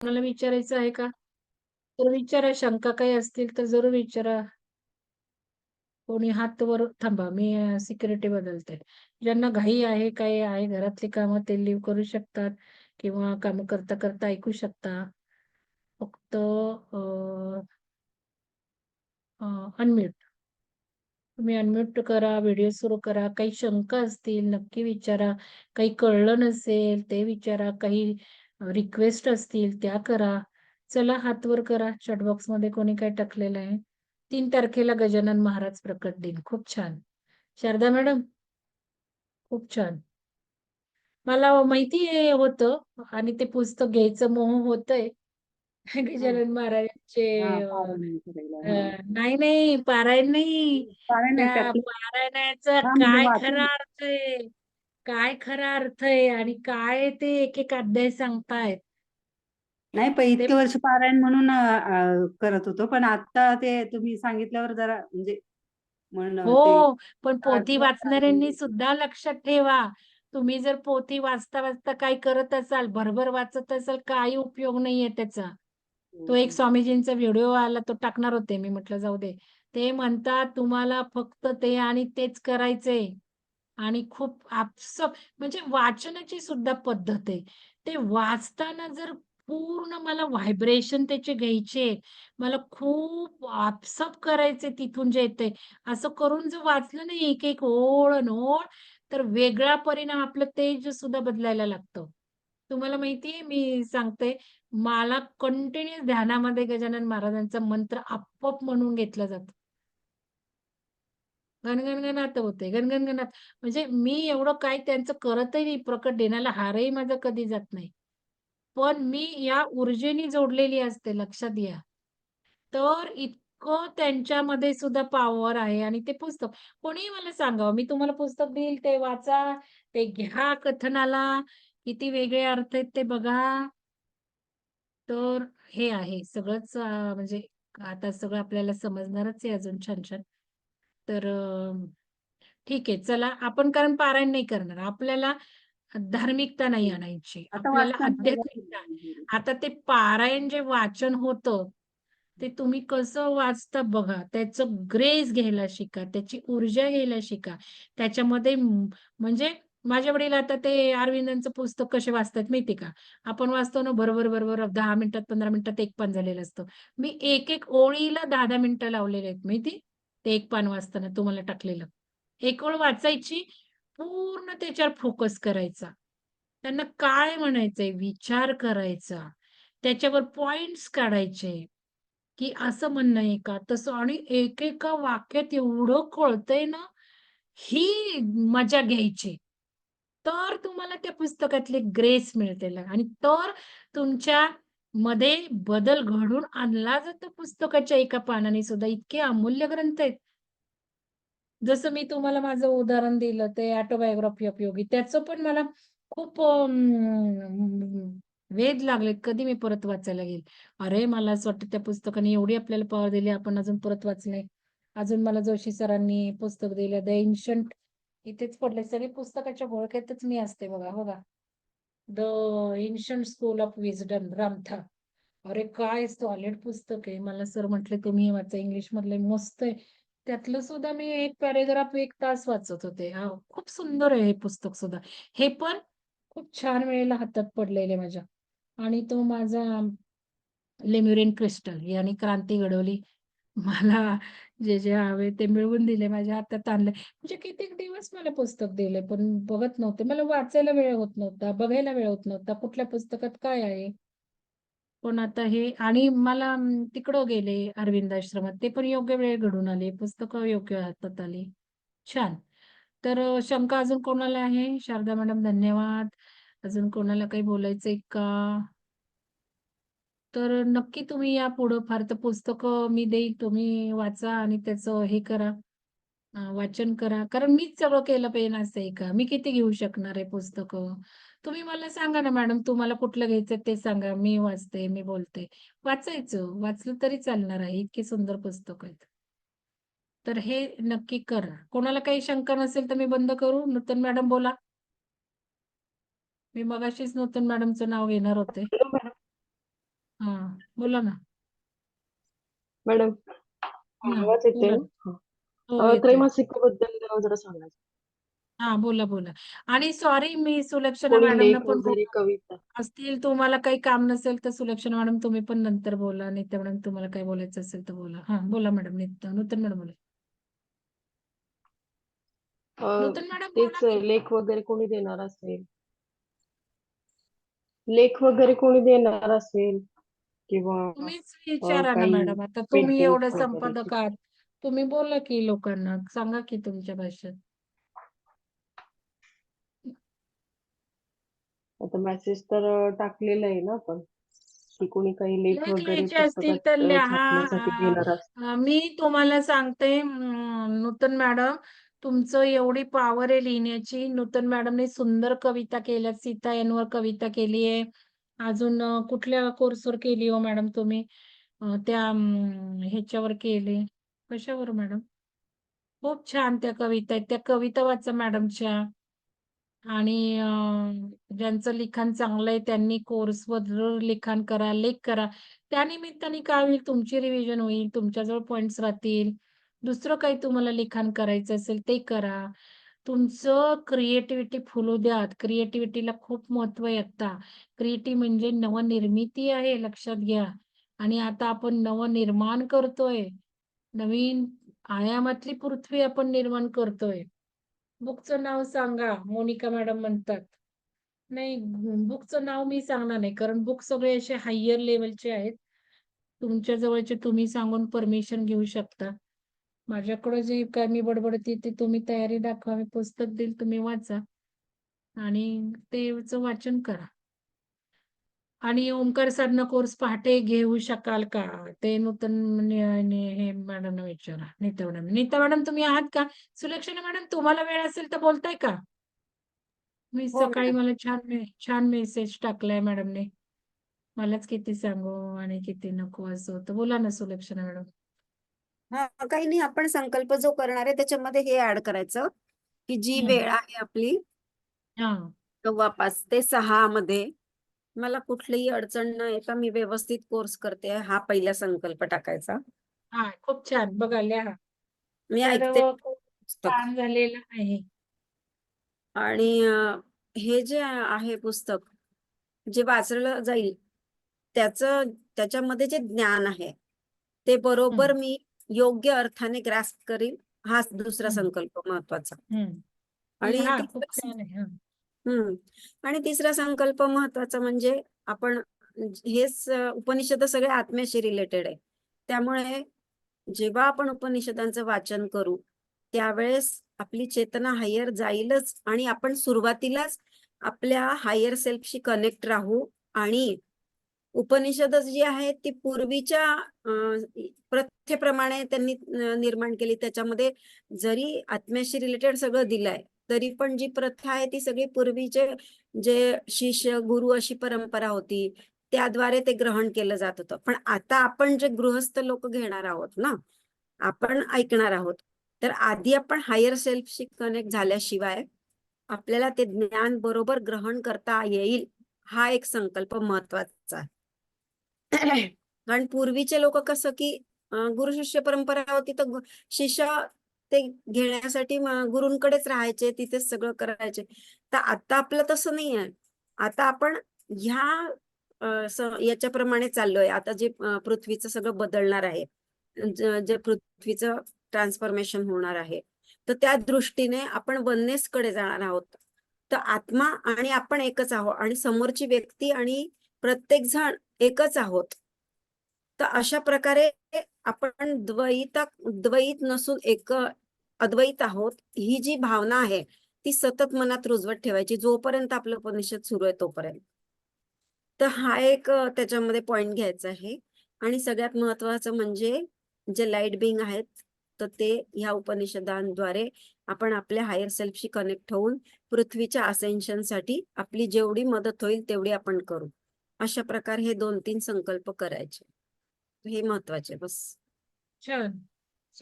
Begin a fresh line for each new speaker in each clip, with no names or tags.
कोणाला विचारायचं आहे का? तर विचारा शंका काही असतील तर जरूर विचारा. कोणी हात वर थांबा मी सिक्युरिटी बदलते. ज्यांना घाई आहे, काही आहे घरातली कामं ते लिव्ह करू शकतात किंवा काम करता-करता ऐकू शकता. फक्त अनम्यूट. तुम्ही अनम्यूट करा, व्हिडिओ सुरू करा. काही शंका असतील नक्की विचारा. काही कळलं नसेल ते विचारा. काही रिक्वेस्ट असतील त्या करा. चला हात वर करा. चॅट बॉक्समध्ये कोणी काय टाकलेलं आहे. 3 तारखेला गजानन महाराज प्रकट दिन. खूप छान. शारदा मॅडम? खूप छान. मला माहिती होतं आणि ते पुस्तक घ्यायचं मोह होतंय.
हां.
गजानन महाराजांचे
हां.
नाही, नाही पारायण नाही. पारायणाचा काय खरा. अर्थ आहे? काय खरा अर्थ आहे आणि काय ते एक-एक अध्याय सांगतायत?
नाही पण
ते
इतके वर्ष पारायण म्हणून अ, करत होतो. पण आता ते तुम्ही सांगितल्यावर जरा म्हणजे ते
हो, पण पोथी वाचणाऱ्यांनी सुद्धा लक्षात ठेवा. तुम्ही जर पोथी वाचता-वाचता काही करत असाल, भरभर वाचत असाल, काही उपयोग नाहीये त्याचा. तो
हं,
एक
हं.
स्वामीजींचा व्हिडिओ आला, तो टाकणार होते मी म्हटलं जाऊ दे. ते म्हणतात तुम्हाला फक्त ते आणि तेच करायचंय आणि खूप आपस म्हणजे वाचनाची सुद्धा पद्धत आहे. ते वाचताना जर पूर्ण मला व्हायब्रेशन त्याचे घ्यायचे, मला खूप आपसप करायचे तिथून जे येते असं करून जर वाचलं ना एक-एक ओळ ओळ, तर वेगळा परिणाम आपलं तेज सुद्धा बदलायला लागतं. तुम्हाला माहिती मी सांगते, मला कंटिन्यू ध्यानामध्ये गजानन महाराजांचा मंत्र आपोआप म्हणून घेतला जातो. गण-गण होते. गण-गण म्हणजे मी एवढं काही त्यांचं करतही नाही. प्रकट देण्याला हारही माझा कधी जात नाही. पण मी या ऊर्जेनी जोडलेली असते लक्षात घ्या. तर इतकं त्यांच्यामध्ये सुद्धा पॉवर आहे आणि ते पुस्तक कोणीही मला सांगावं, मी तुम्हाला पुस्तक देईल ते वाचा, ते घ्या कथनाला, किती वेगळे अर्थ आहेत ते बघा. तर हे आहे सगळंच म्हणजे आता सगळं आपल्याला समजणारच आहे अजून छान-छान. तर ठीक आहे चला आपण कारण पारायण नाही करणार. आपल्याला धार्मिकता नाही. आणायची.
आता
आपल्याला आध्यात्मिकता आता ते पारायण जे वाचन होतं, ते तुम्ही कसं वाचता बघा. त्याचं ग्रेस घ्यायला शिका, त्याची ऊर्जा घ्यायला शिका. त्याच्यामध्ये म्हणजे माझे वडील आता ते अरविंदांचं पुस्तक कसे वाचतात माहिती का? आपण वाचतो ना भर-भर, भर-भर 10 मिनिटात, 15 मिनिटात एक पान झालेलं असतं. मी एक-एक ओळीला 10-10 मिनिटं लावलेले आहेत माहिती? ते एक पान वाचताना तुम्हाला टाकलेलं. एक ओळ वाचायची, पूर्ण त्याच्यावर फोकस करायचा. त्यांना काय म्हणायचंय विचार करायचा. त्याच्यावर पॉइंट्स काढायचे, की असं म्हणणं आहे का? तसं आणि एकेका वाक्यात एवढं कळतंय ना, ही मजा घ्यायची. तर तुम्हाला त्या पुस्तकातली ग्रेस मिळते आणि तर तुमच्या मध्ये बदल घडवून आणला जातो पुस्तकाच्या एका पानाने सुद्धा. इतके अमूल्य ग्रंथ आहेत. जसं मी तुम्हाला माझं उदाहरण दिलं ते ऑटोबायोग्राफी ऑफ योगी. त्याचं पण मला खूप वेद वेध कधी मी परत वाचायला घेईल. अरे, मला असं वाटतं त्या पुस्तकाने एवढी आपल्याला पॉवर दिली, आपण अजून परत वाचले अजून मला जोशी सरांनी पुस्तक दिलं द एन्शंट इथेच पडले सगळी पुस्तकाच्या घोळक्यातच मी असते बघा, हो the ancient school of wisdom Ramtha. अरे, काय सॉलिड पुस्तक आहे. मला सर म्हटले, "तुम्ही वाचा इंग्लिश मधले मस्त आहे." त्यातलं सुद्धा मी एक पॅरेग्राफ एक तास वाचत होते. हा खूप सुंदर आहे हे पुस्तक सुद्धा. हे पण खूप छान वेळेला हातात पडलेले माझ्या आणि तो माझा लेम्युरेन क्रिस्टल याने क्रांती घडवली. मला जे, जे हवे ते मिळवून दिले. माझ्या हातात आणले. म्हणजे कित्येक दिवस मला पुस्तक दिले, पण बघत नव्हते. मला वाचायला वेळ होत नव्हता, बघायला वेळ होत नव्हता. कुठल्या पुस्तकात काय आहे? पण आता हे आणि मला अं, तिकडं गेले अरविंद आश्रमात. ते पण योग्य वेळ घडून आले. पुस्तकं योग्य हातात आली. छान. तर अ, शंका अजून कोणाला आहे? शारदा मॅडम धन्यवाद. अजून कोणाला काही बोलायचंय का? तर नक्की तुम्ही या पुढं फार तर पुस्तकं मी देईल. तुम्ही वाचा आणि त्याचं हे करा, वाचन करा. कारण मीच सगळं केलं पाहिजे असं आहे का? मी किती घेऊ शकणार आहे पुस्तकं? तुम्ही मला सांगा ना मॅडम तुम्हाला कुठलं घ्यायचं ते सांगा. मी वाचते, मी बोलते. वाचायचं, वाचलं तरी चालणार आहे. इतकी सुंदर पुस्तक आहेत. तर हे नक्की करा. कोणाला काही शंका नसेल तर मी बंद करू? नूतन मॅडम बोला. मी मगाशीच नूतन मॅडमचं नाव घेणार होते.
मॅडम.
बोला ना
मॅडम
हं,
आवाज येतोय
बोला.
ना?
हो येतोय
त्रैमासिकाबद्दल जरा सांगायचं.
हा बोला बोला आणि सॉरी मी सुलक्षणा
कोणी
मॅडमना
लेख
पण
वगैरे कविता
असतील तुम्हाला काही काम नसेल तर सुलक्षणा मॅडम तुम्ही पण नंतर बोला नित्या मॅडम तुम्हाला काही बोलायचं असेल तर बोला हा बोला मॅडम नित्य नूतन मॅडम बोला
अ,
नूतन मॅडम
तेच
बोला की.
लेख वगैरे कोणी देणार असेल लेख वगैरे कोणी देणार असेल किंवा
तुम्हीच विचारा ना
काही
मॅडम आता तुम्ही एवढे
वगैरे
संपादक आहात. तुम्ही बोला की लोकांना सांगा की तुमच्या भाषेत.
आता मेसेज तर अ, टाकलेला आहे ना आपण. की कोणी काही लेख
लेख
वगैरे
लिहायचे असतील
पुस्तकात
तर
अ,
लिहा.
छापण्यासाठी
अं, मी तुम्हाला सांगते अं, नूतन मॅडम तुमचं एवढी पॉवर आहे लिहिण्याची. नूतन मॅडमने सुंदर कविता केल्या सीता यांवर कविता केली आहे. अजून कुठल्या कोर्सवर केली हो मॅडम तुम्ही? त्या ह्याच्यावर केले. कशावर मॅडम खूप छान त्या कविता आहेत. त्या कविता वाचा मॅडमच्या आणि ज्यांचं लिखाण चांगलं आहे त्यांनी कोर्सवर लिखाण करा लेख करा. त्यानिमित्ताने काय होईल? तुमची रिव्हिजन होईल तुमच्याजवळ पॉइंट्स राहतील. दुसरं काही तुम्हाला लिखाण करायचं असेल ते करा. तुमचं क्रिएटिव्हिटी फुलू द्यात. क्रिएटिव्हिटीला खूप महत्त्व आहे आता क्रिएटिव्ह म्हणजे नवनिर्मिती आहे लक्षात घ्या. आणि आता आपण नवनिर्माण करतोय. नवीन आयामातली पृथ्वी आपण निर्माण करतोय. बुकचं नाव सांगा. मोनिका मॅडम म्हणतात. नाही बुकचं नाव मी सांगणार नाही. कारण बुक सगळे असे हायर लेवलचे आहेत. तुमच्या जवळचे तुम्ही सांगून परमिशन घेऊ शकता. माझ्याकडे जे काय मी बडबडते ते तुम्ही तयारी दाखवा मी पुस्तक देईल तुम्ही वाचा. आणि तेच वाचन करा. आणि ओंकार साधना कोर्स पहाटे घेऊ शकाल का? ते नूतन हे मॅडम विचारा. नीता मॅडम नीता मॅडम तुम्ही आहात का? सुलक्षणा मॅडम तुम्हाला वेळ असेल तर बोलताय का? मी
हो,
सकाळी. मला छान छान मेसेज टाकलाय मॅडमने मलाच किती सांगू आणि किती नको असं होतं. बोला ना सुलक्षणा मॅडम
हा काही नाही आपण संकल्प जो करणार आहे त्याच्यामध्ये हे ऍड करायचं की जी
हम्म.
वेळ आहे आपली
हा.
सव्वा पाच ते सहा मध्ये. मला कुठलीही अडचण न येता मी व्यवस्थित कोर्स करते हा पहिला संकल्प टाकायचा.
हा खूप छान बघा लिहा.
मी ऐकते.
खूप
पुस्तक
छान झालेलं आहे.
आणि अं, हे जे आहे पुस्तक जे वाचलं जाईल त्याचं त्याच्यामध्ये जे ज्ञान आहे ते बरोबर. मी योग्य अर्थाने ग्रास्प करीन हा दुसरा. संकल्प
महत्त्वाचा.
आणि हम्म आणि तिसरा संकल्प महत्त्वाचा म्हणजे आपण हेच उपनिषद सगळे आत्म्याशी रिलेटेड आहे त्यामुळे जेव्हा आपण उपनिषदांचं वाचन करू त्यावेळेस आपली चेतना हायर जाईलच आणि आपण सुरुवातीलाच आपल्या हायर सेल्फशी कनेक्ट राहू आणि उपनिषद जी आहेत ती पूर्वीच्या प्रथेप्रमाणे त्यांनी निर्माण केली. त्याच्यामध्ये जरी आत्म्याशी रिलेटेड सगळं दिलंय तरी पण जी प्रथा आहे ती सगळी पूर्वीचे जे शिष्य गुरु अशी परंपरा होती त्याद्वारे ते ग्रहण केलं जात होतं. पण आता आपण जे गृहस्थ लोक घेणार आहोत ना आपण ऐकणार आहोत. तर आधी आपण हायर सेल्फशी कनेक्ट झाल्याशिवाय आपल्याला ते ज्ञान बरोबर ग्रहण करता येईल हा एक संकल्प महत्त्वाचा आहे. कारण पूर्वीचे लोक कसं की गुरु शिष्य परंपरा होती तर शिष्य ते घेण्यासाठी गुरुंकडेच गुरूंकडेच राहायचे तिथेच सगळं करायचे. तर आता आपलं तसं नाही आहे आता आपण ह्या याच्याप्रमाणे चाललोय. आता जे पृथ्वीचं सगळं बदलणार आहे जे पृथ्वीचं ट्रान्सफॉर्मेशन होणार आहे तर त्या दृष्टीने आपण वननेसकडे जाणार आहोत. तर आत्मा आणि आपण एकच आहोत आणि समोरची व्यक्ती आणि प्रत्येक जण एकच आहोत. तर अशा प्रकारे आपण द्वैता द्वैत नसून एक अद्वैत आहोत ही जी भावना आहे ती सतत मनात रुजवत ठेवायची जोपर्यंत आपलं उपनिषद सुरू आहे तोपर्यंत. तर हा एक त्याच्यामध्ये पॉइंट घ्यायचा आहे. आणि सगळ्यात महत्वाचं म्हणजे जे लाइट बिंग आहेत तर ते ह्या उपनिषदांद्वारे आपण आपल्या हायर सेल्फशी कनेक्ट होऊन पृथ्वीच्या असेन्शनसाठी आपली जेवढी मदत होईल तेवढी आपण करू. अशा प्रकारे हे दोन तीन संकल्प करायचे. हे महत्त्वाचे बस.
छान.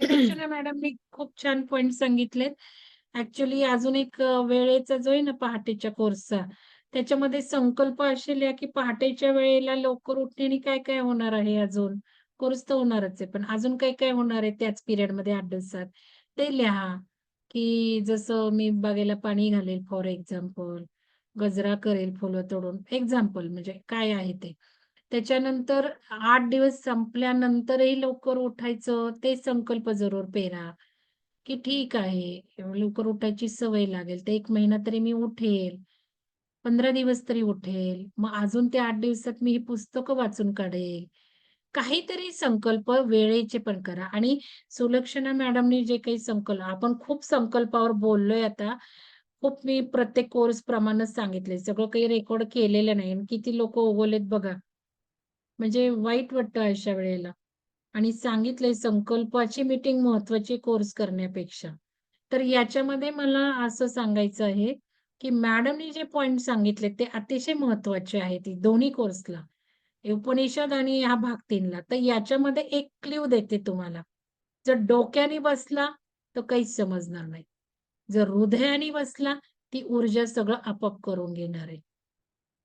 मॅडम मॅडमनी खूप छान पॉइंट सांगितलेत. ऍक्च्युली अजून एक वेळेचा जो आहे ना पहाटेच्या कोर्सचा त्याच्यामध्ये संकल्प असे की पहाटेच्या वेळेला लवकर उठण्याने आणि काय काय होणार आहे अजून? कोर्स तर होणारच आहे पण अजून काय काय होणार आहे त्याच पिरियडमध्ये आठ दिवसात ते लिहा की जसं मी बागेला पाणी घालेल फॉर एक्झाम्पल गजरा करेल फुलं तोडून. एक्झाम्पल म्हणजे काय आहे ते? त्याच्यानंतर आठ दिवस संपल्यानंतरही लवकर उठायचं ते संकल्प जरूर पेरा. की ठीक आहे लवकर उठायची सवय लागेल. ते एक महिना तरी मी उठेल. पंधरा दिवस तरी उठेल. मग अजून ते आठ दिवसात मी ही पुस्तकं वाचून काढेल. काहीतरी संकल्प वेळेचे पण करा. आणि सुलक्षणा मॅडमनी जे काही संकल्प आपण खूप संकल्पावर बोललोय आता खूप मी प्रत्येक कोर्स प्रमाणेच सांगितले. सगळं काही रेकॉर्ड केलेलं नाही. आणि किती लोक उगवलेत बघा. म्हणजे वाईट वाटतं अशा वेळेला. आणि सांगितले संकल्पाची मीटिंग महत्वाची कोर्स करण्यापेक्षा. तर याच्यामध्ये मला असं सांगायचं आहे की मॅडमनी जे पॉइंट सांगितले ते अतिशय महत्त्वाचे आहेत दोन्ही कोर्सला उपनिषद आणि ह्या भाग तीनला तर याच्यामध्ये एक क्ल्यू देते तुम्हाला. जर डोक्याने बसला तर काहीच समजणार नाही. जर हृदयाने बसला ती ऊर्जा सगळं आपोआप करून घेणार आहे.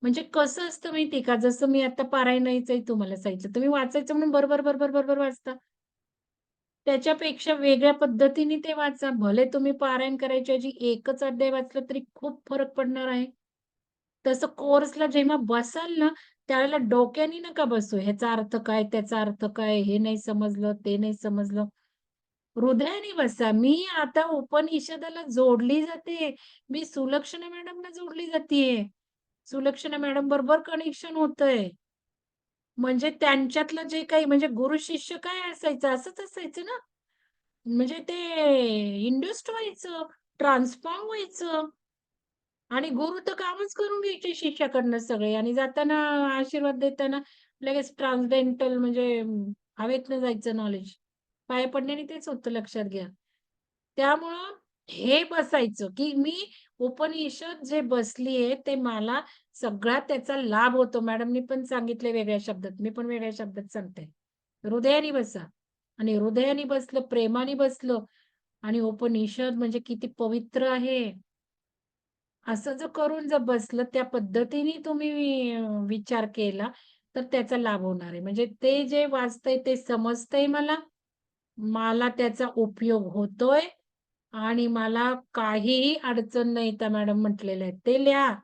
म्हणजे कसं असतं माहिती का? जसं मी आता पारायणाचं तुम्हाला सांगितलं. तुम्ही वाचायचं म्हणून बरोबर बरोबर बरोबर वाचता. त्याच्यापेक्षा वेगळ्या पद्धतीने ते वाचा. भले तुम्ही पारायण करायच्या जी एकच अध्याय वाचला तरी खूप फरक पडणार आहे. तसं कोर्सला जेव्हा बसाल ना त्यावेळेला डोक्याने नका बसू. ह्याचा अर्थ काय? त्याचा अर्थ काय? हे नाही समजलं ते नाही समजलं. हृदयाने बसा. मी आता उपनिषदाला जोडली जाते. मी सुलक्षणा मॅडमला जोडली जातीये सुलक्षणा मॅडम बरोबर कनेक्शन होतंय. म्हणजे त्यांच्यातलं जे काही म्हणजे गुरु शिष्य काय असायचं? असंच असायचं ना? म्हणजे ते इंडस्ट व्हायचं ट्रान्सफॉर्म व्हायचं. आणि गुरु तर कामच करून घ्यायचे शिष्याकडनं सगळे. आणि जाताना आशीर्वाद देताना लगेच ट्रान्सडेंटल म्हणजे हवेतनं जायचं नॉलेज पाय पडण्याने तेच होतं लक्षात घ्या. त्यामुळं हे बसायचं की मी उपनिषद जे बसलीये ते मला सगळा त्याचा लाभ होतो. मॅडमनी पण सांगितले वेगळ्या शब्दात मी पण वेगळ्या शब्दात सांगते. हृदयाने बसा. आणि हृदयाने बसलं प्रेमाने बसलं आणि उपनिषद म्हणजे किती पवित्र आहे. असं जर करून जर बसलं त्या पद्धतीने तुम्ही विचार केला तर त्याचा लाभ होणार आहे. म्हणजे ते जे वाचतंय ते समजतंय मला. मला त्याचा उपयोग होतोय आणि मला काहीही अडचण नाही त्या मॅडम म्हटलेल्या आहेत. ते लिहा.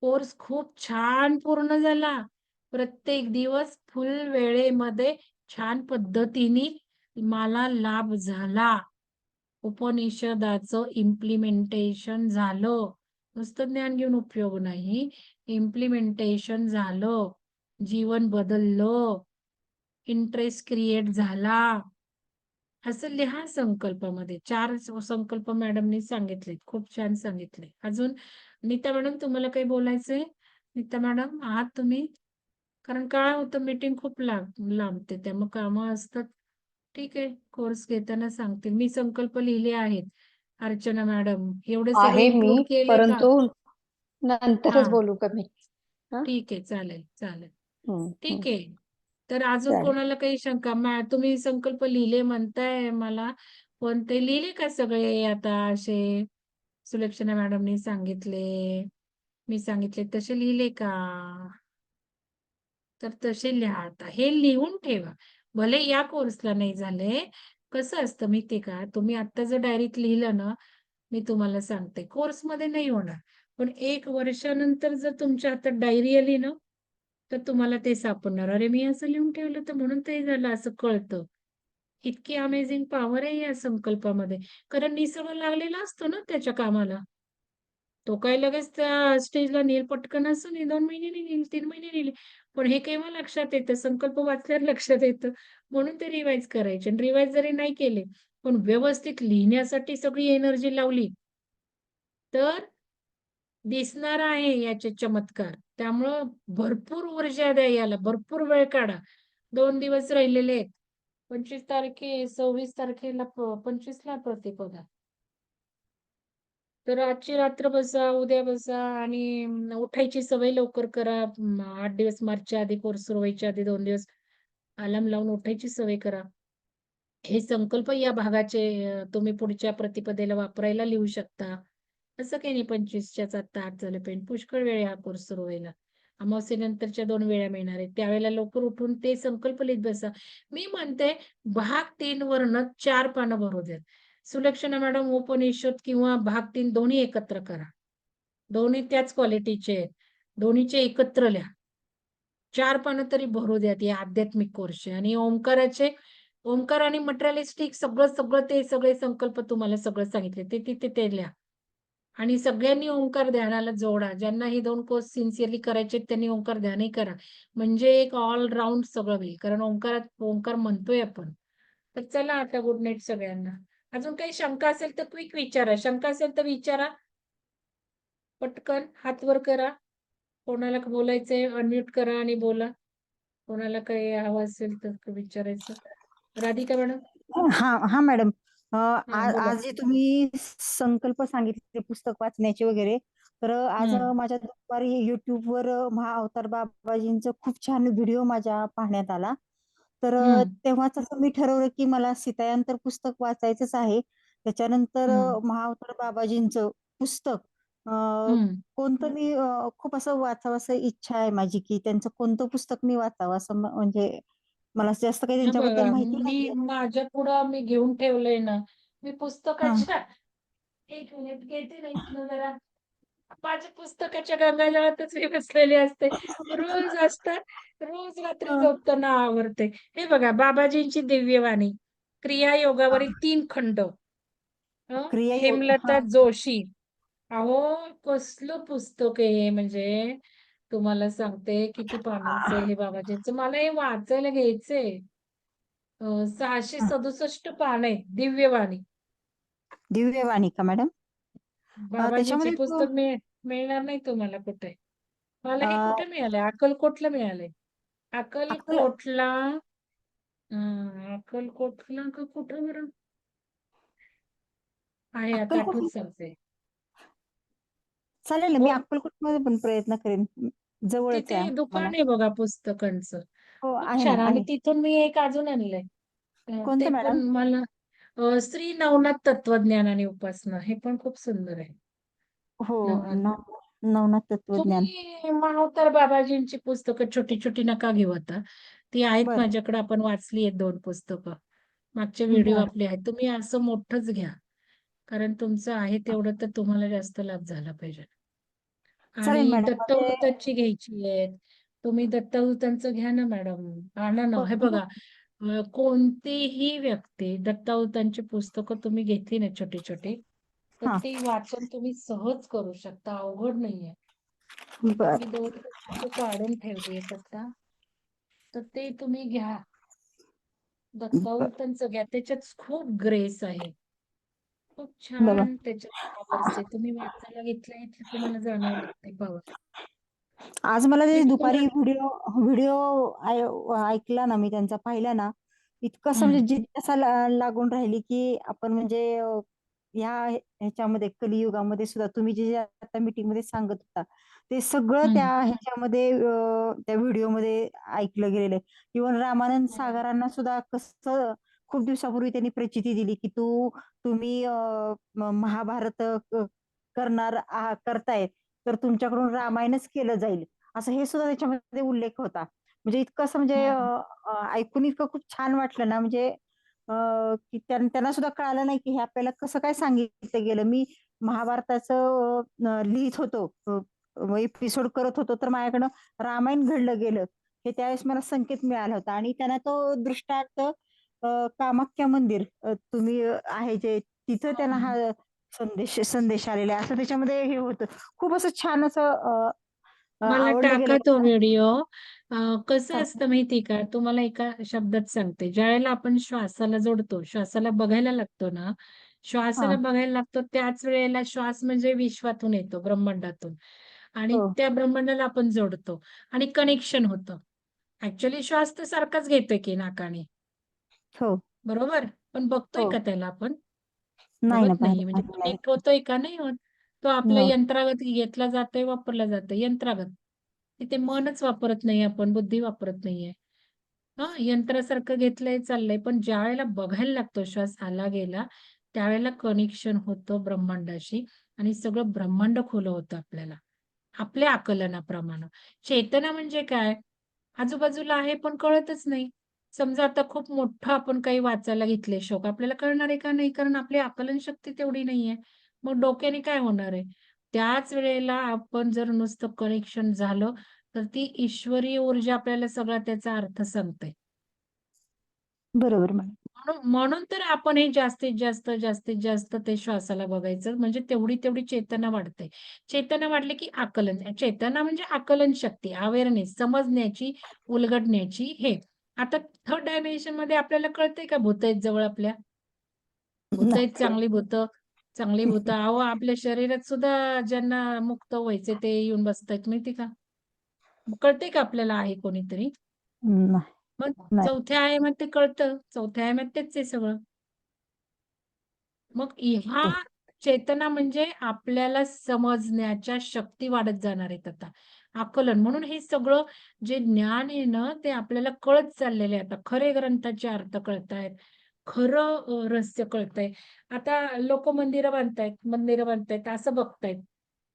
कोर्स खूप छान पूर्ण झाला. प्रत्येक दिवस फुल वेळेमध्ये छान पद्धतीने मला लाभ झाला. उपनिषदाचं इम्प्लिमेंटेशन झालं. नुसतं ज्ञान घेऊन उपयोग नाही. इम्प्लिमेंटेशन झालं. जीवन बदललं. इंटरेस्ट क्रिएट झाला. असं लिहा संकल्पामध्ये. चार संकल्प मॅडमनी सांगितले खूप छान सांगितले. अजून नीता मॅडम तुम्हाला काही बोलायचंय? नीता मॅडम आहात तुम्ही? कारण काय होतं मीटिंग खूप लांब लांबते. त्यामुळे कामं असतात. ठीक आहे कोर्स घेताना सांगतील मी संकल्प लिहिले आहेत अर्चना मॅडम. एवढे
आहे मी परंतु नंतरच. बोलू का मी?
ठीक आहे चालेल चालेल. ठीक आहे. तर अजून
चालेल.
कोणाला काही शंका? मॅ तुम्ही संकल्प लिहिले म्हणताय मला पण ते लिहिले का सगळे आता असे सुलक्षणा मॅडमनी सांगितले? मी सांगितले तसे लिहिले का? तर तसे लिहा आता. हे लिहून ठेवा. भले या कोर्सला नाही झाले कसं असतं माहितीये का? तुम्ही आता जर डायरीत लिहिलं ना मी तुम्हाला सांगते. कोर्समध्ये नाही होणार. पण एक वर्षानंतर जर तुमच्या हातात डायरी आली ना तर तुम्हाला ते सापडणार. अरे मी असं लिहून ठेवलं तर म्हणून ते झालं असं कळतं. इतकी अमेझिंग पॉवर आहे या संकल्पामध्ये. कारण निसर्ग लागलेला असतो ना त्याच्या कामाला. तो काय लगेच त्या स्टेजला नेल पटकन असं नाही दोन महिने नेईल तीन महिने नेईल पण हे केव्हा लक्षात येतं? संकल्प वाचल्यावर लक्षात येतं. म्हणून ते रिवाइज करायचे. आणि रिवाइज जरी नाही केले पण व्यवस्थित लिहिण्यासाठी सगळी एनर्जी लावली तर दिसणार आहे याचे चमत्कार. त्यामुळं भरपूर ऊर्जा द्या याला भरपूर वेळ काढा. दोन दिवस राहिलेले आहेत. पंचवीस तारखे सव्वीस तारखेला पंचवीस ला प्रतिपदा तर आजची रात्र बसा उद्या बसा आणि उठायची सवय लवकर करा. आठ दिवस मार्चच्या आधी कोर्स सुरू व्हायच्या आधी दोन दिवस अलार्म लावून उठायची सवय करा. हे संकल्प या भागाचे तुम्ही पुढच्या प्रतिपदेला वापरायला लिहू शकता. असं काही नाही पंचवीसच्याच आता आठ झालं पेन. पुष्कळ वेळ हा कोर्स सुरू व्हायला. अमावस्येनंतरच्या दोन वेळा मिळणार आहेत. त्यावेळेला लवकर उठून ते संकल्प लिहित बसा. मी म्हणते भाग तीन वरनं चार पानं भरू द्यात. सुलक्षणा मॅडम उपनिषद किंवा भाग तीन दोन्ही एकत्र करा. दोन्ही त्याच क्वालिटीचे आहेत. दोन्हीचे एकत्र लिहा. चार पानं तरी भरू द्यात या आध्यात्मिक कोर्सचे आणि ओंकाराचे ओंकार आणि मटेरियलिस्टिक सगळं सगळं ते सगळे संकल्प तुम्हाला सगळं सांगितले. ते तिथे ते लिहा. आणि सगळ्यांनी ओंकार ध्यानाला जोडा. ज्यांना हे दोन कोर्स सिन्सिअरली करायचे त्यांनी ओंकार ध्यानही करा. म्हणजे एक ऑल राऊंड सगळं होईल. कारण ओंकारात ओंकार म्हणतोय आपण. तर चला आता गुड नाईट सगळ्यांना. अजून काही शंका असेल तर क्विक विचारा. शंका असेल तर विचारा. पटकन हात वर करा. कोणाला बोलायचंय अनम्यूट करा आणि बोला. कोणाला काही हवं असेल तर विचारायचं. राधिका मॅडम.
हा हा मॅडम. अ, आ-
बोला.
आज जे तुम्ही संकल्प सांगितले पुस्तक वाचण्याचे वगैरे तर आज. माझ्या दुपारी युट्यूब वर महाअवतार बाबाजींचं खूप छान व्हिडिओ माझ्या पाहण्यात आला तर अ. तेव्हाच असं मी ठरवलं की मला सीतायंतर पुस्तक वाचायचंच आहे त्याच्यानंतर अ. महाअवतार बाबाजींचं पुस्तक अ. कोणतं मी अ, खूप असं वाचावं असं इच्छा आहे माझी की त्यांचं कोणतं पुस्तक मी वाचावं असं म- म्हणजे मला जास्त काही
हे
त्यांच्याबद्दल
बघा
माहिती
मी
नाहीये.
माझ्या पुढं मी घेऊन ठेवलंय ना मी
हा.
पुस्तकाच्या एक मिनिट घेते ना इथनं जरा. माझ्या पुस्तकाच्या गंगाजळातच मी बसलेली असते. रोज असतात रोज रात्री
हा.
झोपताना आवडते हे बघा बाबाजींची दिव्यवाणी. क्रिया योगावरील तीन खंड. हं?
क्रिया योग
हेमलता
हा.
जोशी. अहो कसलं पुस्तक आहे हे म्हणजे? तुम्हाला सांगते किती पानांचं आहे हे बाबाजींचं. मला हे वाचायला घ्यायचंय. सहाशे. सदुसष्ट पान आहेत दिव्यवाणी.
दिव्यवाणी का मॅडम?
बाबाजींचे पुस्तक मिळ मिळणार नाही तुम्हाला कुठे. मला हे कुठे मिळालंय? अक्कलकोटला मिळालंय.
अक्कल
अक्कलकोटला अं, अक्कलकोटला का कुठं बरं? आहे आता आठवत सांगते.
चालेल मी अक्कलकोटमध्ये पण प्रयत्न करेन. जवळच
तिथे
आहे
दुकान आहे बघा पुस्तकांचं.
हो
खूप
आहे
छान.
ना
आणि
आहे.
तिथून मी एक अजून आणलंय. अं, ते
कोणतं मॅडम?
पण मला अं, श्री नवनाथ तत्वज्ञान आणि उपासना. हे पण खूप सुंदर आहे.
हो
नवनाथ.
नव नवनाथ तत्वज्ञान.
तुम्ही महावतार बाबाजींची पुस्तकं छोटी छोटी नका घेऊ आता. ती आहेत
बर.
माझ्याकडे. आपण वाचली आहेत दोन पुस्तकं. मागचे व्हिडिओ
बर.
आपले आहेत. तुम्ही असं मोठंच घ्या. कारण तुमचं आहे तेवढं तर तुम्हाला जास्त लाभ झाला पाहिजे.
चालेल
आणि
मॅडम म्हणजे
दत्तावृत्तांची घ्यायची आहे तुम्ही दत्तावृत्तांचं घ्या ना मॅडम. आणा ना. हे बघा अं, कोणतीही व्यक्ती दत्तावृत्तांची पुस्तकं तुम्ही घेतली ना छोटी छोटी तर
हा.
ती वाचन तुम्ही सहज करू शकता. अवघड नाहीये.
बर.
मी दोन पुस्तकं काढून ठेवली आहेत आता. तर ते तुम्ही घ्या.
बर.
दत्तावृत्तांचं घ्या. त्याच्यात खूप ग्रेस आहे. खूप
बघा.
छान त्याच्यात तुम्ही वाचायला घेतल्या घेतल्या तुम्हाला जाणवलं ते पॉवर
आज मला ते
तुम्हाला
दुपारी व्हिडिओ व्हिडिओ ऐकला ना मी त्यांचा पाहिला ना. इतकं असं
हम्म,
म्हणजे ला- लागून राहिली की आपण म्हणजे अं, ह्या ह्याच्यामध्ये कलियुगामध्ये सुद्धा तुम्ही जे जे आता मीटिंगमध्ये सांगत होता ते सगळं त्या
हम्म,
ह्याच्यामध्ये अं, त्या व्हिडिओमध्ये ऐकलं गेलेलं आहे. इव्हन रामानंद
हम्म,
सागरांना सुद्धा कसं खूप दिवसापूर्वी त्यांनी प्रचिती दिली की तू तुम्ही महाभारत करणार करताय तर तुमच्याकडून रामायणच केलं जाईल. असं हे सुद्धा त्याच्यामध्ये उल्लेख होता. म्हणजे इतकं असं म्हणजे ऐकून इतकं खूप छान वाटलं ना म्हणजे की त्यां- त्यांना सुद्धा कळालं नाही की हे आपल्याला कसं काय सांगितलं गेलं. मी महाभारताचं लिहित होतो एपिसोड करत होतो तर माझ्याकडनं रामायण घडलं गेलं. हे त्यावेळेस मला संकेत मिळाला होता. आणि त्यांना तो दृष्टांत अं, कामाख्या मंदिर अं, तुम्ही आहे जे तिथं त्यांना हा. संदेश संदेश आलेला आहे. असं त्याच्यामध्ये हे होतं. खूप असं छान असं अं, अं,
मला
आवडलं
टाका तो व्हिडिओ. कसं
हा,
असतं माहिती का? तुम्हाला एका शब्दात सांगते. ज्यावेळेला आपण श्वासाला जोडतो श्वासाला बघायला लागतो ना श्वासाला
हा,
बघायला लागतो त्याच वेळेला श्वास म्हणजे विश्वातून येतो ब्रह्मांडातून. आणि
हो.
त्या ब्रह्मांडाला आपण जोडतो आणि कनेक्शन होतं. ऍक्च्युली श्वास तर सारखाच घेतोय की नाकाने.
हो.
बरोबर? पण बघतोय
हो.
का त्याला आपण?
नाही ना
बघत नाहीये म्हणजे
पाहिलं नाही.
कनेक्ट होतोय का नाही होत तो आपल्या
हो
यंत्रागत घेतला जातोय वापरला जातोय यंत्रागत तिथे मनच वापरत नाही आपण बुद्धी वापरत नाहीये. हा यंत्रासारखं घेतलंय चाललंय पण ज्या वेळेला बघायला लागतो श्वास आला गेला त्यावेळेला कनेक्शन होतं ब्रह्मांडाशी आणि सगळं ब्रह्मांड खुलं होतं आपल्याला. आपल्या आकलनाप्रमाणे. चेतना म्हणजे काय? आजूबाजूला आहे पण कळतच नाही. समजा आता खूप मोठं आपण काही वाचायला घेतले शोक आपल्याला कळणार आहे का नाही? कारण आपली आकलन शक्ती तेवढी नाहीये. मग डोक्याने काय होणार आहे? त्याच वेळेला आपण जर नुसतं कनेक्शन झालं तर ती ईश्वरी ऊर्जा आपल्याला सगळा त्याचा अर्थ सांगते.
बरोबर
म्हणून म्हणून तर आपण हे जास्तीत जास्त जास्तीत जास्त ते श्वासाला बघायचं. म्हणजे तेवढी तेवढी चेतना वाढते. चेतना वाढली की आकलन. चेतना म्हणजे आकलन शक्ती अवेअरनेस समजण्याची उलगडण्याची हे. आता थर्ड डायमेन्शनमध्ये आपल्याला कळतंय का भूत आहेत जवळ आपल्या? भूत आहेत चांगली भूत चांगली भूत. अहो आपल्या शरीरात सुद्धा ज्यांना मुक्त व्हायचे ते येऊन बसतायत माहिती का? कळतंय का आपल्याला आहे कोणीतरी? मग. चौथ्या आयामात ते कळतं. चौथ्या आयामात तेच आहे सगळं. मग ह्या चेतना म्हणजे आपल्याला समजण्याच्या शक्ती वाढत जाणार आहेत आता. आकलन. म्हणून हे सगळं जे ज्ञान आहे ना ते आपल्याला कळत चाललेले आहे. आता खरे ग्रंथाचे अर्थ कळतायत खरं रहस्य कळतंय. आता लोक मंदिरं बांधतायत मंदिरं बांधतायत असं बघतायत.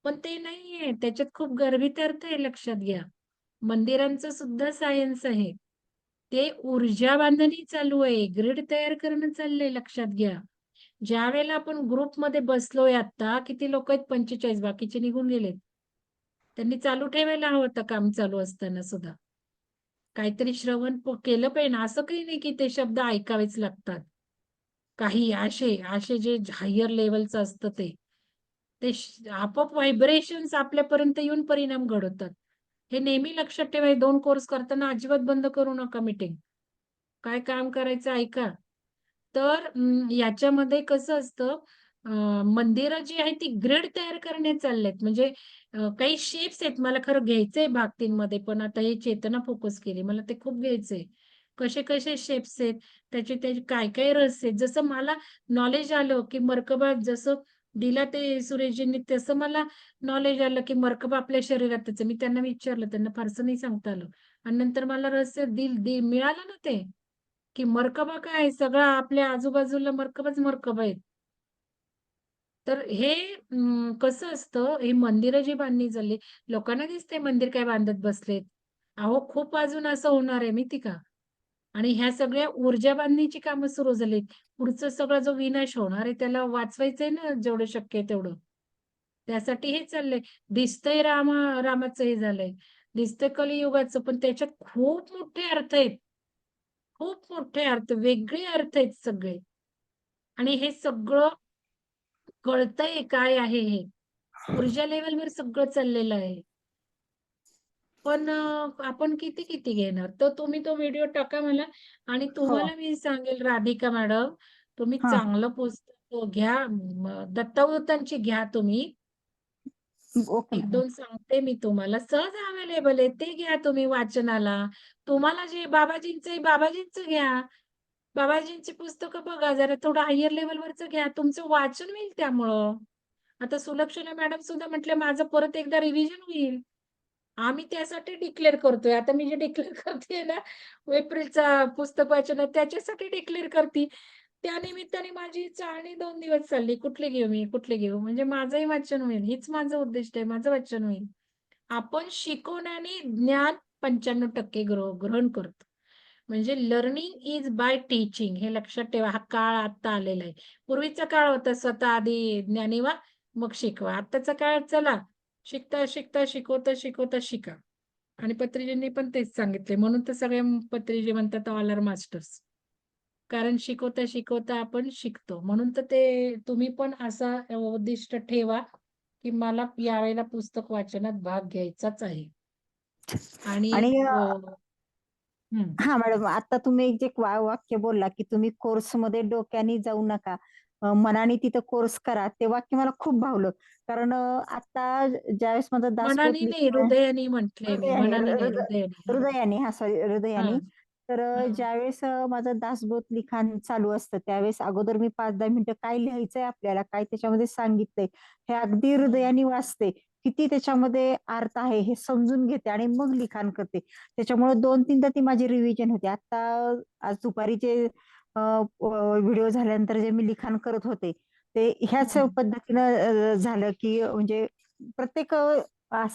पण ते नाहीये. त्याच्यात खूप गर्भित अर्थ आहे लक्षात घ्या. मंदिरांचं सुद्धा सायन्स आहे. ते ऊर्जा बांधणी चालू आहे. ग्रिड तयार करणं चाललंय लक्षात घ्या. ज्या वेळेला आपण ग्रुपमध्ये बसलोय आता किती लोक आहेत? पंचेचाळीस. बाकीचे निघून गेलेत. त्यांनी चालू ठेवायला हवं होतं काम चालू असताना सुद्धा. काहीतरी श्रवण केलं पाहिजे ना असं काही नाही की ते शब्द ऐकावेच लागतात. काही आशे आशे जे हायर लेवलचं असतं ते. ते आपोआप व्हायब्रेशन्स आपल्यापर्यंत येऊन परिणाम घडवतात. हे नेहमी लक्षात ठेवा दोन कोर्स करताना अजिबात बंद करू नका मीटिंग काय काम करायचं ऐका. तर याच्यामध्ये कसं असतं मंदिरं जी आहेत ती ग्रिड तयार करण्यात चाललेत म्हणजे काही शेप्स आहेत. मला खरं घ्यायचंय भाग तीन मध्ये पण आता हे चेतना फोकस केली. मला ते खूप घ्यायचंय. कसे कसे शेप्स आहेत? त्याचे त्याचे काय काय रहस्य आहेत? जसं मला नॉलेज आलं की मर्कबा जसं दिला ते सुरेशजींनी तसं मला नॉलेज आलं की मर्कबा आपल्या शरीरातच मी त्यांना विचारलं त्यांना फारसं नाही सांगता आलं. आणि नंतर मला रहस्य दिल दि मिळालं ना ते की मर्कबा काय सगळं आपल्या आजूबाजूला मरकबाच मरकबा आहेत. तर हे कसं असतं हे मंदिरं जी बांधणी झाली लोकांना दिसते मंदिर काय बांधत बसलेत. अहो खूप अजून असं होणार आहे माहिती का? आणि ह्या सगळ्या ऊर्जा बांधणीची कामं सुरू झालीत. पुढचं सगळं जो विनाश होणार आहे त्याला वाचवायचंय ना जेवढं शक्य आहे तेवढं. त्यासाठी हे चाललंय. दिसतंय रामा रामाचं हे झालंय. दिसतंय कलियुगाचं पण त्याच्यात खूप मोठे अर्थ आहेत. खूप मोठे अर्थ वेगळे अर्थ आहेत सगळे. आणि हे सगळं कळतंय काय आहे हे? ऊर्जा लेवलवर सगळं चाललेलं आहे. पण आपण किती किती घेणार? तर तुम्ही तो व्हिडिओ टाका मला आणि तुम्हाला मी सांगेल राधिका मॅडम तुम्ही
हा.
चांगलं पुस्तक घ्या दत्तावतांची घ्या तुम्ही.
ओके.
एक दोन सांगते मी तुम्हाला. सहज अवेलेबल आहे ते घ्या तुम्ही वाचनाला. तुम्हाला जे बाबाजींचे बाबाजींचं घ्या. बाबाजींची पुस्तकं बघा जरा थोडं हायर लेवलवरचं घ्या. तुमचं वाचन होईल त्यामुळं. आता सुलक्षणा मॅडम सुद्धा म्हटलं माझं परत एकदा रिव्हिजन होईल. आम्ही त्यासाठी डिक्लेअर करतोय. आता मी जे डिक्लेअर करते ना एप्रिलचा पुस्तक वाचन त्याच्यासाठी डिक्लेअर करते. त्या निमित्ताने माझी चाळणी दोन दिवस चालली. कुठले घेऊ मी? कुठले घेऊ? म्हणजे माझंही वाचन होईल. हीच माझं उद्दिष्ट आहे. माझं वाचन होईल. आपण शिकवण्याने ज्ञान पंच्याण्णव टक्के ग्रह ग्रहण करतो. म्हणजे लर्निंग इज बाय टीचिंग हे लक्षात ठेवा हा काळ आता आलेला आहे. पूर्वीचा काळ होता स्वतः आधी ज्ञानी व्हा मग शिकवा. आताचा काळ चला शिकता शिकता शिकवता शिकवता शिका. आणि पत्रिजींनी पण तेच सांगितले म्हणून तर सगळे पत्रिजी म्हणतात ऑल आर मास्टर्स कारण शिकवता शिकवता आपण शिकतो. म्हणून तर ते तुम्ही पण असा उद्दिष्ट ठेवा की मला यावेळेला पुस्तक वाचनात भाग घ्यायचाच आहे. आणि
हा मॅडम आता तुम्ही एक जे वा- वाक्य बोलला की तुम्ही कोर्समध्ये डोक्याने जाऊ नका. अं, मनाने तिथं कोर्स करा. ते वाक्य मला खूप भावलं. कारण अं, आता ज्यावेळेस माझं दासबोध
मनाने नाही
लिखाण-
हृदयाने म्हटलंय मी.
हृदयाने,
मनाने नाही
हृदय-
हृदयाने. हा.
हृदयाने हा सॉरी हृदयाने.
हा.
तर अं,
हा.
ज्यावेळेस अं, माझं दासबोध लिखाण चालू असतं त्यावेळेस अगोदर मी पाच दहा मिनिटं काय लिहायचंय आपल्याला काय त्याच्यामध्ये सांगितलंय हे अगदी हृदयाने वाचते. किती त्याच्यामध्ये अर्थ आहे हे समजून घेते आणि मग लिखाण करते. त्याच्यामुळे दोन तीनदा ती माझी रिव्हिजन होते. आता आज दुपारीचे व्हिडिओ झाल्यानंतर जे मी लिखाण करत होते ते ह्याच. पद्धतीनं झालं की म्हणजे प्रत्येक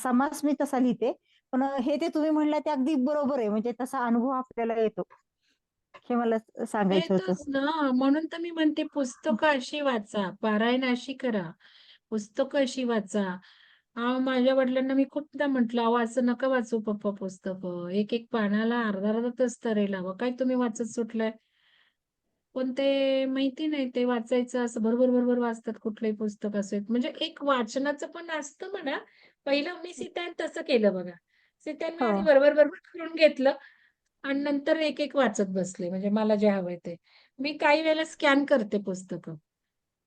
समास मी तसा लिहिते. पण हे ते तुम्ही म्हणलं ते अगदी बरोबर आहे. म्हणजे तसा अनुभव आपल्याला येतो. हे मला सांगायचं होतं.
म्हणून तर मी म्हणते पुस्तकं अशी वाचा. पारायण अशी करा. पुस्तकं अशी वाचा. अहो माझ्या वडिलांना मी खूपदा म्हटलं अहो असं नका वाचू पप्पा पुस्तकं. एक एक पानाला अर्धा अर्धा तास तरी लावा. काय तुम्ही वाचत सुटलाय? पण ते माहिती नाही ते वाचायचं असं बरोबर बरोबर वाचतात कुठलंही पुस्तक असेल म्हणजे एक वाचनाचं पण असतं म्हणा. पहिलं मी सीतान तसं केलं बघा. सीतान मी. आधी बरोबर बरोबर करून घेतलं आणि नंतर एक एक वाचत बसले. म्हणजे मला जे हवंय ते. मी काही वेळेला स्कॅन करते पुस्तकं.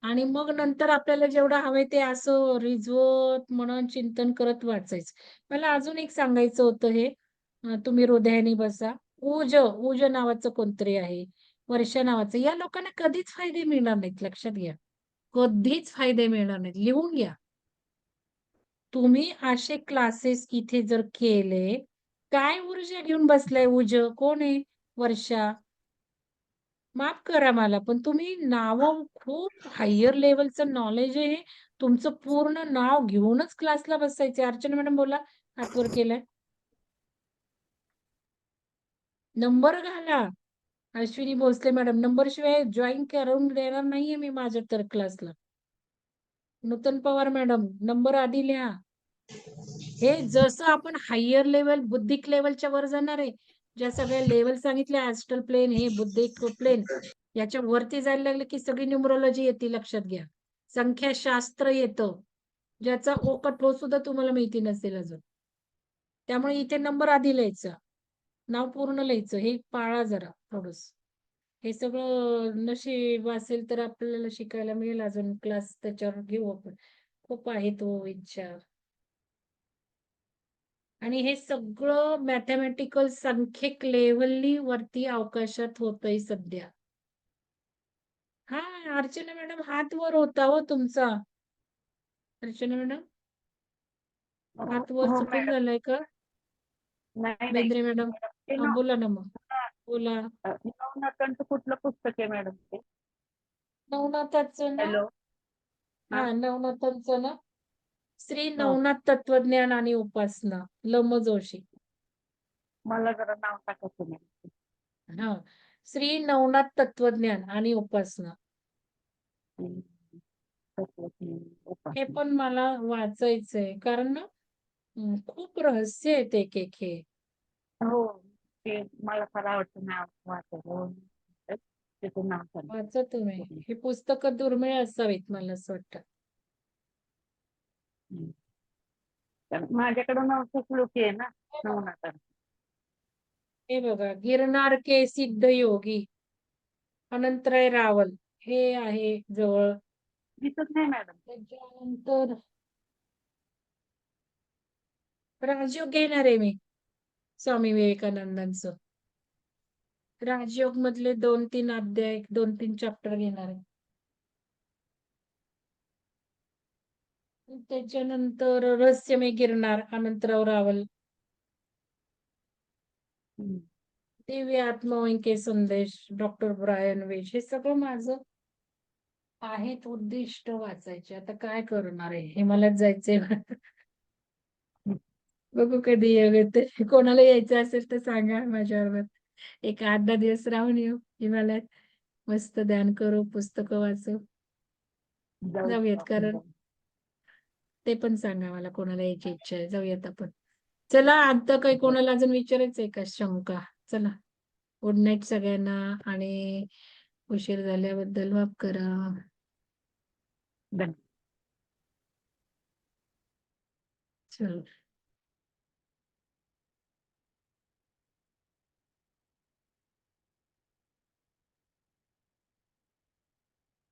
आणि मग नंतर आपल्याला जेवढं हवंय ते असं रिझवत म्हणून चिंतन करत वाचायचं. मला अजून एक सांगायचं होतं हे. तुम्ही हृदयाने बसा. ऊज ऊज नावाचं कोणतरी आहे. वर्षा नावाचं. या लोकांना कधीच फायदे मिळणार नाहीत. लक्षात घ्या. कधीच फायदे मिळणार नाहीत. लिहून घ्या. तुम्ही असे क्लासेस इथे जर केले काय ऊर्जा घेऊन बसलाय उज कोण आहे? वर्षा. माफ करा मला पण तुम्ही नाव खूप हायर लेवलचं नॉलेज आहे हे. तुमचं पूर्ण नाव घेऊनच क्लासला बसायचे. अर्चना मॅडम बोला हातवर केलाय. नंबर घाला. अश्विनी भोसले मॅडम नंबर शिवाय जॉईन करून देणार नाहीये मी माझ्या तर क्लासला नूतन पवार मॅडम नंबर आधी लिहा. हे जसं आपण हायर लेवल बुद्धिक लेवलच्या वर जाणार आहे ज्या सगळ्या लेवल सांगितल्या ऍस्ट्रल प्लेन हे बुद्धिक प्लेन याच्या वरती जायला लागले की सगळी न्युमरोलॉजी येते लक्षात घ्या. संख्याशास्त्र येतं. ज्याचा ओ कठो हो सुद्धा तुम्हाला माहिती नसेल अजून. त्यामुळे इथे नंबर आधी लिहायचा. नाव पूर्ण लिहायचं. हे पाळा जरा थोडस. हे सगळं नशीब असेल तर आपल्याला शिकायला मिळेल. अजून क्लास त्याच्यावर घेऊ आपण. खूप आहे तो इच्छा आणि हे सगळं मॅथमॅटिकल संख्येक लेवलनी वरती अवकाशात होतंय सध्या. हा अर्चना मॅडम हात वर होता हो तुमचा. अर्चना मॅडम? हात वर
हो
चुकून झालाय का? बेंद्रे मॅडम बोला ना मग. बोला.
नव- नवनाथांचं कुठलं पुस्तक आहे मॅडम ते?
नवनाथाचं ना? हा नवनाथांचं ना? श्री. नवनाथ तत्वज्ञान आणि उपासना लम जोशी
मला जरा नाव टाकायचं मॅडम
हा श्री नवनाथ तत्वज्ञान आणि उपासना
हम्म.
हे
उपासना.
पण मला वाचायचंय कारण ना खूप रहस्य आहेत एक एक हे
हो ते मला फार आवडतं नाव वाचायला. त्याचं नाव सांगा.
वाचा तुम्ही ही पुस्तकं दुर्मिळ असावीत मला असं वाटतं
माझ्याकडे श्लोकी आहे ना
हे बघा गिरनार के सिद्ध योगी अनंतराय रावल हे आहे जवळ.
दिसत नाही मॅडम.
त्याच्यानंतर राजयोग घेणार आहे मी स्वामी विवेकानंदांचं. राजयोग मधले दोन तीन अध्याय दोन तीन चॅप्टर घेणार आहे. त्याच्यानंतर रहस्यमय गिरणार अनंतराव रावल. दिव्य आत्मवंके संदेश डॉक्टर ब्रायन वेज हे सगळं माझं आहेत उद्दिष्ट वाचायचे. आता काय करणार आहे? हिमालयात जायचंय बघू कधी येते कोणाला यायचं असेल तर सांगा माझ्याबरोबर. एक आठ दहा दिवस राहून येऊ हिमालयात. मस्त ध्यान करू पुस्तकं वाचू.
जाऊ
जाऊयात कारण. ते पण सांगा मला कोणाला यायची इच्छा आहे? जाऊयात आपण. चला आता काही कोणाला अजून विचारायचंय का? शंका. चला. गुड नाईट सगळ्यांना आणि उशीर झाल्याबद्दल माफ करा. चलो.